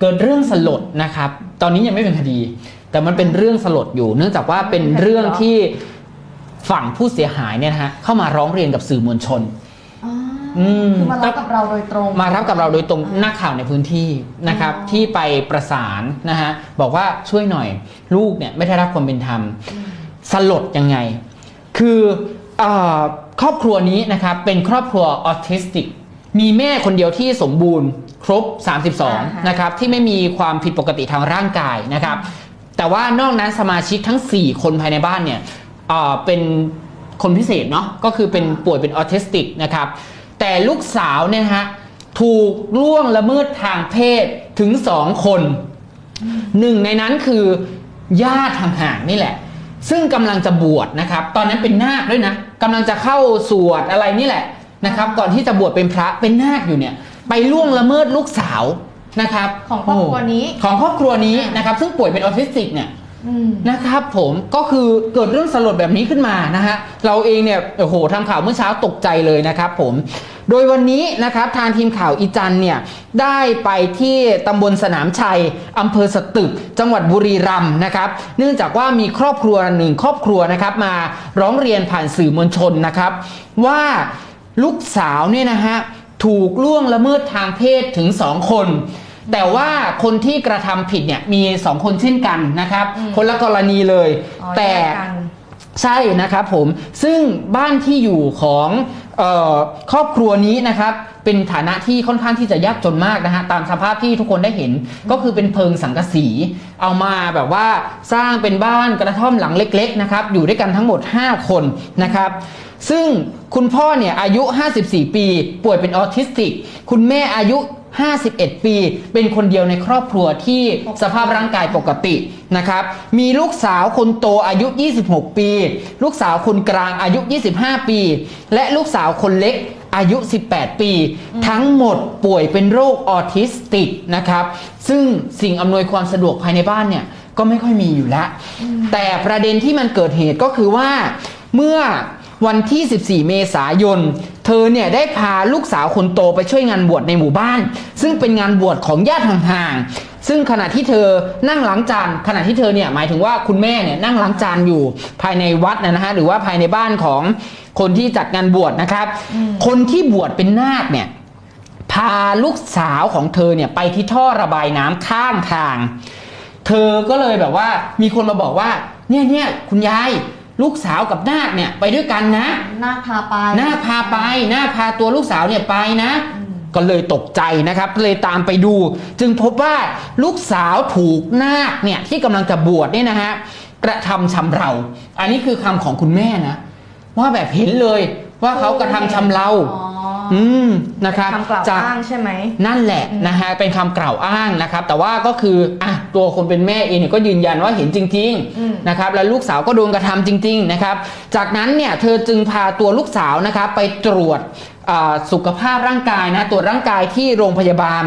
เกิดเรื่องสลดนะครับ ตอนนี้ยังไม่เป็นคดี แต่มันเป็นเรื่องสลดอยู่ เนื่องจากว่าเป็นเรื่องที่ฝั่งผู้เสียหายเนี่ยนะฮะเข้ามาร้องเรียนกับสื่อมวลชนอ๋ออืมคือมารับกับเราโดยตรง มารับกับเราโดยตรงนักข่าวในพื้นที่นะครับอ๋อที่ไปประสานนะฮะบอกว่าช่วยหน่อย ลูกเนี่ยไม่ได้รับความเป็นธรรมอืมสลดยังไง คือเออครอบครัวนี้นะครับเป็นครอบครัวออทิสติก มีแม่คนเดียวที่สมบูรณ์ครบ 32 นะครับ ที่ไม่มีความผิดปกติทางร่างกายนะครับ แต่ว่านอกนั้นสมาชิกทั้ง 4 คนภายในบ้านเนี่ยเอ่อเป็นคนพิเศษเนาะก็คือเป็นป่วยเป็นออทิสติกนะครับ แต่ลูกสาวเนี่ยนะฮะถูกล่วงละเมิดทางเพศถึง2คนหนึ่งในนั้นคือญาติห่างๆนี่แหละ ซึ่งกำลังจะบวชนะครับ ตอนนั้นเป็นนาคด้วยนะกำลังจะเข้าสวดอะไรนี่แหละ นะครับ ก่อนที่จะบวชเป็นพระเป็นนาคอยู่เนี่ย ไปล่วงละเมิดลูกสาวนะครับของครอบครัวนี้โอ้ของครอบครัวนี้นะครับ ซึ่งป่วยเป็นออทิสติกเนี่ยอืมนะครับผมก็คือเกิดเรื่องสลดแบบนี้ขึ้นมานะฮะเราเองเนี่ยโอ้โหทำข่าวเมื่อเช้าตกใจเลยนะครับผมโดยวันนี้นะครับทางทีมข่าวอีจันเนี่ยได้ไปที่ตำบลสนามชัยอำเภอสตึก จังหวัดบุรีรัมย์นะครับเนื่องจากว่ามีครอบครัวหนึ่งครอบครัวนะครับมาร้องเรียนผ่านสื่อมวลชนนะครับ ว่า ลูกสาวเนี่ยนะฮะถูกล่วงละเมิดทางเพศถึงสองคน แต่ว่าคนที่กระทำผิดเนี่ยมีสองคนเช่นกันนะครับอืมคนละกรณีเลยอ๋อแต่แยกกันใช่นะครับผมซึ่งบ้านที่อยู่ของเออครอบครัวนี้นะครับเป็นฐานะที่ค่อนข้างที่จะยากจนมากนะฮะตามสภาพที่ทุกคนได้เห็นก็คือเป็นเพิงสังกะสี เอามาแบบว่าสร้างเป็นบ้านกระท่อมหลังเล็ก ๆ นะครับ อยู่ด้วยกันทั้งหมด 5 คนนะครับ ซึ่งคุณพ่อเนี่ยอายุ 54 ปี ป่วยเป็นออทิสติก คุณแม่อายุ 51 ปี เป็นคนเดียวในครอบครัวที่สภาพร่างกายปกตินะครับ มีลูกสาวคนโตอายุ 26 ปี ลูกสาวคนกลางอายุ 25 ปี และลูกสาวคนเล็กอายุ 18 ปี ทั้งหมดป่วยเป็นโรคออทิสติกนะครับ ซึ่งสิ่งอำนวยความสะดวกภายในบ้านเนี่ยก็ไม่ค่อยมีอยู่แล้ว แต่ประเด็นที่มันเกิดเหตุก็คือว่าเมื่อ วันที่ 14 เมษายน เธอเนี่ยได้พาลูกสาวคนโตไปช่วยงานบวชในหมู่บ้าน ซึ่งเป็นงานบวชของญาติห่างๆ ซึ่งขณะที่เธอนั่งล้างจานขณะที่เธอเนี่ยหมายถึงว่าคุณแม่เนี่ยนั่งล้างจานอยู่ภายในวัดนะนะฮะหรือว่าภายในบ้านของคนที่จัดงานบวชนะครับอืมคนที่บวชเป็นนาคเนี่ยพาลูกสาวของเธอเนี่ยไปที่ท่อระบายน้ำข้างทาง เธอก็เลยแบบว่ามีคนมาบอกว่าเนี่ยเนี่ยคุณยาย ลูกสาวกับนาคเนี่ยไปด้วยกันนะ หน้าพาไปนาคพาไปนาคพาตัวลูกสาวเนี่ยไปนะอืมก็เลยตกใจนะครับ เลยตามไปดู จึงพบว่าลูกสาวถูกนาคเนี่ยที่กำลังจะบวชเนี่ยนะฮะกระทำชำเรา อันนี้คือคำของคุณแม่นะ ว่าแบบเห็นเลยว่าเขากระทำชำเรา อ๋อ ออืมนะครับเป็นคำกล่าวจากอ้างใช่ไหมนั่นแหละอืมนะฮะเป็นคำกล่าวอ้างนะครับ แต่ว่าก็คืออะตัวคนเป็นแม่เองเนี่ยก็ยืนยันว่าเห็นจริงอืมๆนะครับแล้วลูกสาวก็โดนกระทำจริง ๆนะครับ จากนั้นเนี่ยเธอจึงพาตัวลูกสาวนะครับไปตรวจอ่าสุขภาพร่างกายนะตรวจร่างกายที่โรงพยาบาล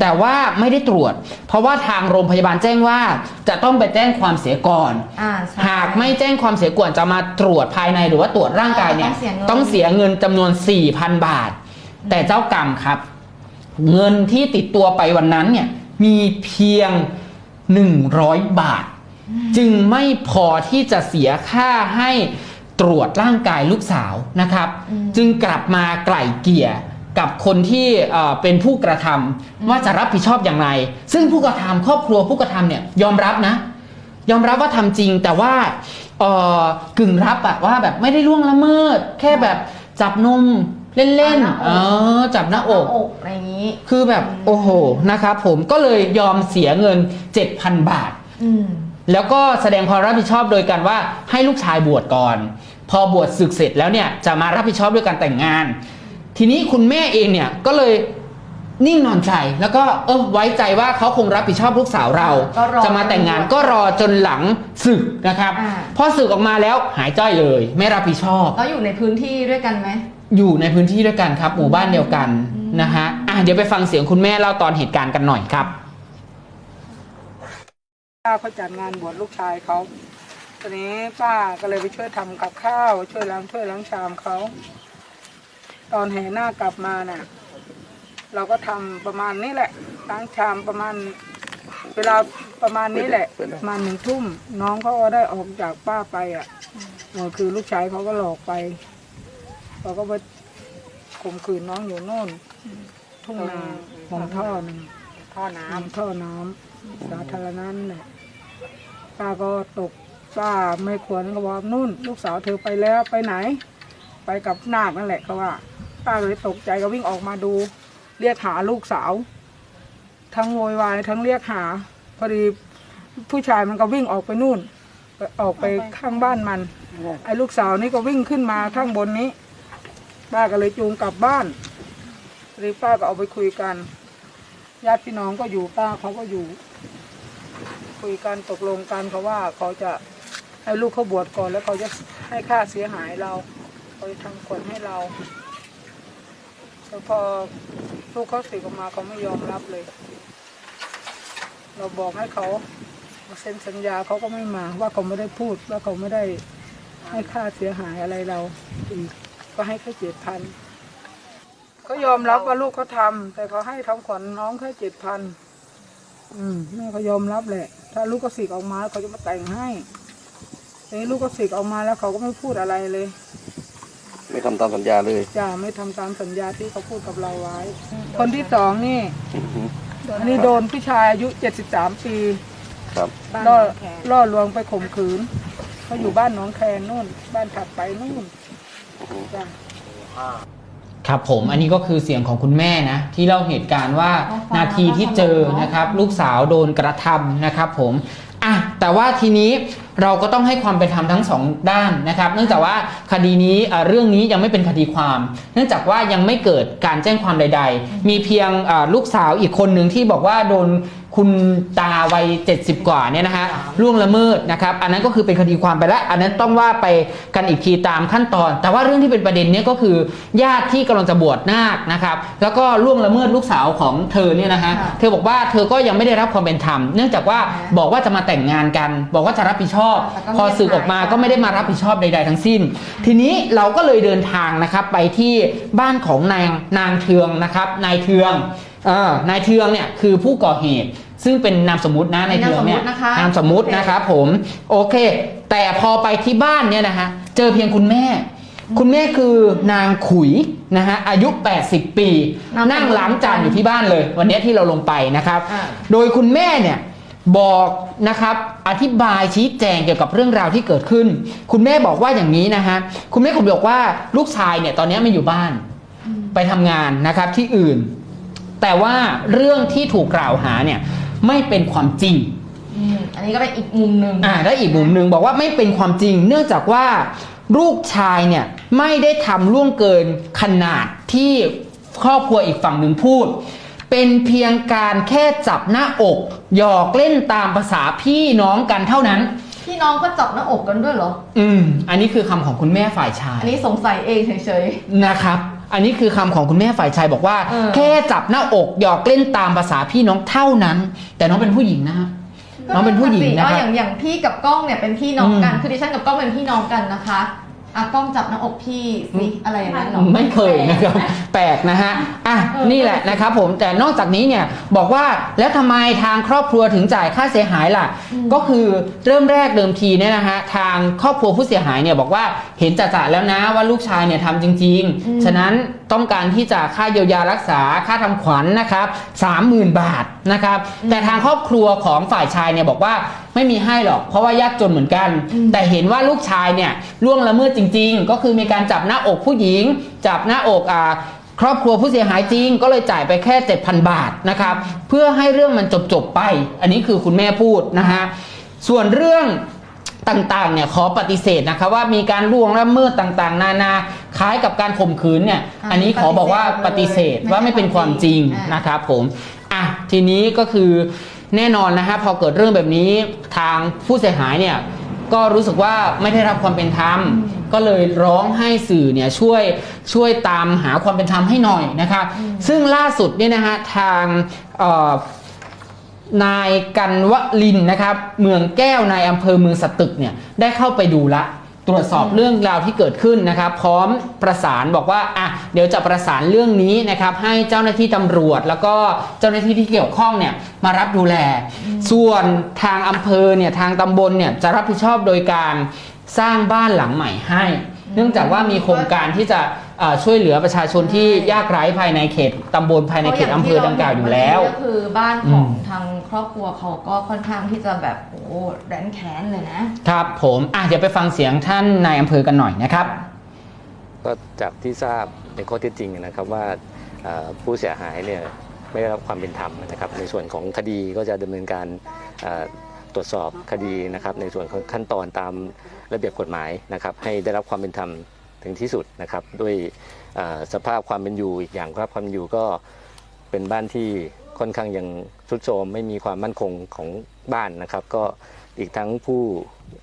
แต่ว่าไม่ได้ตรวจ เพราะว่าทางโรงพยาบาลแจ้งว่าจะต้องไปแจ้งความเสียก่อนอ่าใช่หากไม่แจ้งความเสียก่อนจะมาตรวจภายในหรือว่าตรวจร่างกายเนี่ยต้องต้องเสีเสียยเงิเงินนจำนวน 4,000 บาท แต่เจ้ากรรมครับ เงินที่ติดตัวไปวันนั้นเนี่ยมีเพียง 100 บาท จึงไม่พอที่จะเสียค่าให้ตรวจร่างกายลูกสาวนะครับอืมจึงกลับมาไกล่เกลี่ยกับคนที่เอ่อเป็นผู้กระทำว่าจะรับผิดชอบอย่างไร ซึ่งผู้กระทำครอบครัวผู้กระทำเนี่ยยอมรับนะ ยอมรับว่าทำจริงแต่ว่าเอ่อกึ่งรับอะว่าแบบไม่ได้ล่วงละเมิด แค่แบบจับนม เล่นๆเออจับหน้าอก อกอะไรอย่างนี้ คือแบบโอ้โหนะครับผมก็เลยยอมเสียเงิน 7,000 บาท อืม แล้วก็แสดงความรับผิดชอบโดยการว่าให้ลูกชายบวชก่อน พอบวชศึกเสร็จแล้วเนี่ยจะมารับผิดชอบด้วยการแต่งงาน ทีนี้คุณแม่เองเนี่ยก็เลยนิ่งนอนใจแล้วก็เออไว้ใจว่าเขาคงรับผิดชอบลูกสาวเรา ก็รอจะมาแต่งงานก็รอจนหลังศึกนะครับ อ่า พอศึกออกมาแล้วหายจ้อยเลย ไม่รับผิดชอบ แล้วอยู่ในพื้นที่ด้วยกันไหม อยู่ในพื้นที่ด้วยกันครับ หมู่บ้านเดียวกันอืมนะฮะอะเดี๋ยวไปฟังเสียงคุณแม่เล่าตอนเหตุการณ์กันหน่อยครับ ป้าเขาจัดงานบวชลูกชายเขาตอนนี้ป้าก็เลยไปช่วยทำกับข้าว ช่วยล้างถ้วยล้างชามเขา ตอนแห่หน้ากลับมาน่ะ เราก็ทำประมาณนี้แหละ ล้างชามประมาณ เวลาประมาณนี้แหละ ประมาณหนึ่งทุ่ม น้องเขาก็ได้ออกจากป้าไปอะเออคือลูกชายเขาก็หลอกไป เขาก็ไปข่มขืนน้องอยู่โน่นทุ่งนาของท่อหนึ่งท่อน้น้ำท่อน้ำสาธารณะนั่นแหละป้าก็ตกป้าไม่ควรก็บอกนู่น ลูกสาวเธอไปแล้วไปไหน ไปกับนาคนั่นแหละเขาว่า ป้าเลยตกใจก็วิ่งออกมาดู เรียกหาลูกสาว ทั้งโวยวายทั้งเรียกหา พอดีผู้ชายมันก็วิ่งออกไปนู่นไปออกไปข้างบ้านมัน ไอ้ลูกสาวนี่ก็วิ่งขึ้นมาข้างบนนี้ ป้าก็เลยจูงกลับบ้านหรือป้าก็เอาไปคุยกันญาติพี่น้องก็อยู่ป้าเขาก็อยู่ คุยกันตกลงกันเขาว่าเขาจะให้ลูกเขาบวชก่อนแล้วเขาจะให้ค่าเสียหายเราเขาจะทำขวัญให้เราแล้วพอลูกเขาสึกออกมาเขาไม่ยอมรับเลย เราบอกให้เขามาเซ็นสัญญาเขาก็ไม่มาว่าเขาไม่ได้พูดว่าเขาไม่ได้ให้ค่าเสียหายอะไรเราอีก ก็ให้แค่เจ็ดพันเขายอมรับว่าลูกเขาทำแต่เขาให้ทำขวัญน้องแค่เจ็ดพันอืมแม่เขายอมรับแหละ ถ้าลูกก็สิกออกมาเขาจะมาแต่งให้ทีนี้ลูกก็สิกออกมาแล้วเขาก็ไม่พูดอะไรเลย ไม่ทำตามสัญญาเลยจะไม่ทำตามสัญญาที่เขาพูดกับเราไว้ คนที่สองนี่อือฮึอันนี้โดนผู้ชายอายุเจ็ดสิบสามปีครับล่อล่อลวงไปข่มขืนเขาอยู่บ้านหนองแคนนู่น บ้านถัดไปนู่น จ้ะ ครับผมอันนี้ก็คือเสียงของคุณแม่นะ ที่เล่าเหตุการณ์ว่าเอาฟังนาทีที่เจอแล้วก็สลดเนอะนะครับ ลูกสาวโดนกระทำนะครับ ผมอะแต่ว่าทีนี้เราก็ต้องให้ความเป็นธรรมทั้งสองด้านนะครับ เนื่องจากว่าคดีนี้อะเรื่องนี้ยังไม่เป็นคดีความ เนื่องจากว่ายังไม่เกิดการแจ้งความใด ๆ มีเพียงอ่าลูกสาวอีกคนหนึ่งที่บอกว่าโดน คุณตาวัย 70 กว่าเนี่ยนะฮะล่วงละเมิดนะครับ อันนั้นก็คือเป็นคดีความไปแล้ว อันนั้นต้องว่าไปกันอีกทีตามขั้นตอน แต่ว่าเรื่องที่เป็นประเด็นเนี้ก็คือญาติที่กำลังจะบวชนาคนะครับแล้วก็ล่วงละเมิดลูกสาวของเธอเนี่ยนะฮะค่ะเธอบอกว่าเธอก็ยังไม่ได้รับความเป็นธรรม เนื่องจากว่าบอกว่าจะมาแต่งงานกัน บอกว่าจะรับผิดชอบ แต่ก็พอสึกออกมาก็ไม่ได้มารับผิดชอบใด ๆ ทั้งสิ้น ทีนี้เราก็เลยเดินทางนะครับไปที่บ้านของนางนางเทืองนะครับนายเทือง เออนายเทืองเนี่ยคือผู้ก่อเหตุ ซึ่งเป็นนามสมมตินะนายเทืองเนี่ยนามสมมุตินะคะ นามสมมุตินะครับผมโอเค แต่พอไปที่บ้านเนี่ยนะฮะเจอเพียงคุณแม่ คุณแม่คือนางขุยนะฮะอายุ 80 ปี นั่งล้างจานอยู่ที่บ้านเลย วันนี้ที่เราลงไปนะครับ อ่า โดยคุณแม่เนี่ยบอกนะครับอธิบายชี้แจงเกี่ยวกับเรื่องราวที่เกิดขึ้น คุณแม่บอกว่าอย่างนี้นะฮะคุณแม่ผมบอกว่าลูกชายเนี่ยตอนนี้ไม่อยู่บ้าน ไปทำงานนะครับที่อื่น แต่ว่าเรื่องที่ถูกกล่าวหาเนี่ยไม่เป็นความจริงอืมอันนี้ก็เป็นอีกมุมหนึ่งอ่าและอีกมุมหนึ่งบอกว่าไม่เป็นความจริง เนื่องจากว่าลูกชายเนี่ยไม่ได้ทำล่วงเกินขนาดที่ครอบครัวอีกฝั่งหนึ่งพูด เป็นเพียงการแค่จับหน้าอก หยอกเล่นตามภาษาพี่น้องกันเท่านั้น พี่น้องก็จับหน้าอกกันด้วยเหรอ อืม อันนี้คือคำของคุณแม่ฝ่ายชาย อันนี้สงสัยเองเฉยนะครับ อันนี้คือคำของคุณแม่ฝ่ายชายบอกว่า เออ แค่จับหน้าอกหยอกเล่นตามภาษาพี่น้องเท่านั้น แต่น้องเป็นผู้หญิงนะฮะๆน้องเป็นผู้หญิงก็นะสิคเอารับอย่างอย่างพี่กับกล้องเนี่ยเป็นพี่น้องกัน อืม คือดิฉันกับกล้องเป็นพี่น้องกันนะคะอะกล้องจับหน้าอกพี่สิอะไรอย่างนั้นเหรอ ไม่เคยนะครับ แปลกนะฮะอะเออนี่แหละนะครับผมแต่นอกจากนี้เนี่ยบอกว่าแล้วทำไมทางครอบครัวถึงจ่ายค่าเสียหายล่ะ ก็คือเริ่มแรกเดิมทีเนี่ยนะฮะทางครอบครัวผู้เสียหายเนี่ยบอกว่าเห็นจ่าๆแล้วนะว่าลูกชายเนี่ยทำจริง ๆ ฉะนั้นต้องการที่จะค่าเยียวยารักษาค่าทำขวัญนะครับ30,000บาทนะครับ แต่ทางครอบครัวของฝ่ายชายเนี่ยบอกว่าไม่มีให้หรอก เพราะว่ายากจนเหมือนกัน แต่เห็นว่าลูกชายเนี่ยล่วงละเมิดจริง ๆ ก็คือมีการจับหน้าอกผู้หญิง จับหน้าอกอ่า ครอบครัวผู้เสียหายจริงก็เลยจ่ายไปแค่ 7,000 บาทนะครับเพื่อให้เรื่องมันจบๆไป อันนี้คือคุณแม่พูดนะฮะส่วนเรื่องต่างๆเนี่ยขอปฏิเสธนะครับว่ามีการล่วงละเมิดต่างๆ นานาคล้ายกับการข่มขืนเนี่ยอะอันนี้ขอบอกว่าปฏิเสธว่าไม่เป็นความจริงอะนะครับผมอะทีนี้ก็คือแน่นอนนะฮะพอเกิดเรื่องแบบนี้ทางผู้เสียหายเนี่ย ก็รู้สึกว่าไม่ได้รับความเป็นธรรม ก็เลยร้องให้สื่อเนี่ยช่วยช่วยตามหาความเป็นธรรมให้หน่อยนะครับซึ่งล่าสุดเนี่ยนะฮะทางเอ่อนายกันวลินนะครับ เมืองแก้วนายอำเภอเมืองสตึกเนี่ยได้เข้าไปดูละ ตรวจสอบเรื่องราวที่เกิดขึ้นนะครับ พร้อมประสานบอกว่าอะ เดี๋ยวจะประสานเรื่องนี้นะครับ ให้เจ้าหน้าที่ตำรวจ แล้วก็เจ้าหน้าที่ที่เกี่ยวข้องเนี่ยมารับดูแล ส่วนทางอำเภอเนี่ยทางตำบลเนี่ยจะรับผิดชอบโดยการสร้างบ้านหลังใหม่ให้ เนื่องจากว่ามีโครงการที่จะเอ่อช่วยเหลือประชาชนที่ยากไร้ภายในเขตตำบลภายในเขตอำเภอดังกล่าวอยู่แล้ว ก็คือบ้านของอืมทางครอบครัวเขาก็ค่อนข้างที่จะแบบโอ้โหแรนแค้นเลยนะครับผมอะเดี๋ยวไปฟังเสียงท่านนายอำเภอกันหน่อยนะครับ ก็จากที่ทราบในข้อเท็จจริงนะครับว่าผู้เสียหายเนี่ยไม่ได้รับความเป็นธรรมนะครับ ในส่วนของคดีก็จะดำเนินการตรวจสอบคดีนะครับในส่วนของขั้นตอนตามระเบียบกฎหมายนะครับให้ได้รับความเป็นธรรมถึงที่สุดนะครับด้วยสภาพความเป็นอยู่อีกอย่างครับความเป็นอยู่ก็เป็นบ้านที่ค่อนข้างยังทรุดโทรมไม่มีความมั่นคงของบ้านนะครับ ก็อีกทั้งผู้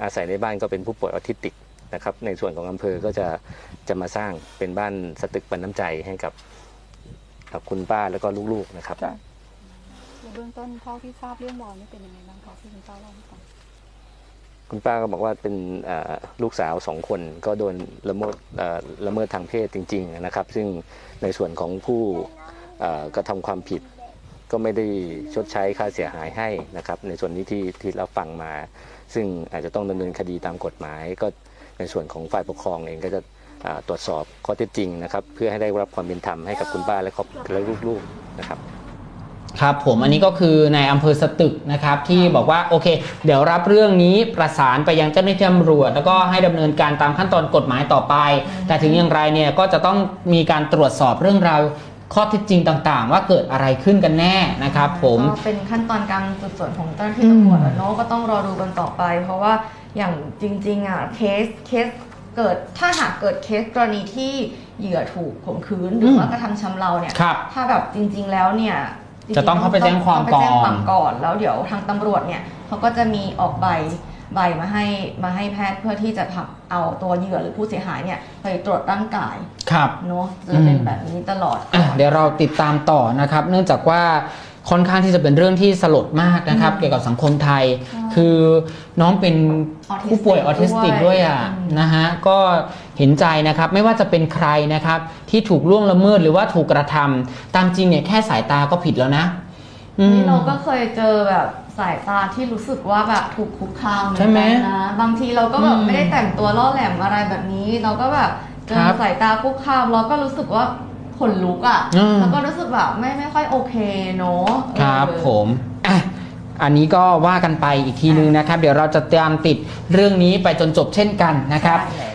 อาศัยในบ้านก็เป็นผู้ป่วยออทิสติก นะครับ ในส่วนของอำเภอก็จะจะมาสร้างเป็นบ้านสตึกปันน้ำใจให้กับกับคุณป้าแล้วก็ลูกๆนะครับ จ้ะ ในเบื้องต้นเท่าที่ทราบเรื่องบอลนี่เป็นยังไงบ้างคะที่คุณป้าเล่าให้ฟังคุณป้าก็บอกว่าเป็นเอ่อลูกสาวสองคนก็โดนละเมิดเอ่อละเมิดทางเพศจริง ๆนะครับ ซึ่งในส่วนของผู้เอ่อกระทำความผิด ก็ไม่ได้ชดใช้ค่าเสียหายให้นะครับ ในส่วนนี้ที่ที่เราฟังมา ซึ่งอาจจะต้องดำเนินคดีตามกฎหมาย ก็ ในส่วนของฝ่ายปกครองเองก็จะตรวจสอบข้อเท็จจริงนะครับเพื่อให้ได้รับความเป็นธรรมให้กับคุณป้าและครอบและลูกๆนะครับครับผมอันนี้ก็คือในอำเภอสตึกนะครับที่บอกว่าโอเค เดี๋ยวรับเรื่องนี้ประสานไปยังเจ้าหน้าที่ตำรวจ แล้วก็ให้ดำเนินการตามขั้นตอนกฎหมายต่อไป แต่ถึงอย่างไรเนี่ยก็จะต้องมีการตรวจสอบเรื่องราว ข้อเท็จจริงต่างๆ ว่าเกิดอะไรขึ้นกันแน่นะครับผม ก็เป็นขั้นตอนการสืบสวนของเจ้าหน้าที่ตำรวจแล้วเนาะก็ต้องรอดูกันต่อไป เพราะว่าอย่างจริงๆอะเคสเคสเกิดถ้าหากเกิดเคสกรณีที่เหยื่อถูกข่มขืนหรือว่ากระทำชำเราเนี่ยครับถ้าแบบจริง ๆแล้วเนี่ยริๆจะต้องเข้าไปแจ้งความต้ไปแจ้งความก่ก่ออนนแล้วเดี๋ยวทางตำรวจเนี่ยเขาก็จะมีออกใบ ใบมาให้มาให้แพทย์เพื่อที่จะทำเอาตัวเหยื่อหรือผู้เสียหายเนี่ยไปตรวจร่างกายครับ เนาะจะเป็นอืมแบบนี้ตลอด อะเดี๋ยวเราติดตามต่อนะครับ เนื่องจากว่าค่อนข้างที่จะเป็นเรื่องที่สลดมากนะครับอืมเกี่ยวกับสังคมไทยใช่คือน้องเป็นออทิสติกผู้ป่วยออทิสติกด้ด้ววยยอะอืมนะฮะก็เห็นใจนะครับไม่ว่าจะเป็นใครนะครับ ที่ถูกล่วงละเมิดหรือว่าถูกกระทำตามจริงเนี่ยแค่สายตาก็ผิดแล้วนะอืม นี่เราก็เคยเจอแบบ สายตาที่รู้สึกว่าแบบถูกคุกคามเหมือนใช่ไหมกันนะบางทีเราก็แบบอืมไม่ได้แต่งตัวล่อแหลมอะไรแบบนี้ เราก็แบบเจคอรับสายตาคุกคามเราก็รู้สึกว่าขนลุกอะอืม แล้วก็รู้สึกแบบไม่ไม่ค่อยโอเคเนาะครับเออ ผมอะอันนี้ก็ว่ากันไปอีกทีนึงนะครับ เดี๋ยวเราจะตามติดเรื่องนี้ไปจนจบเช่นกันนะครับ ใช่แล้ว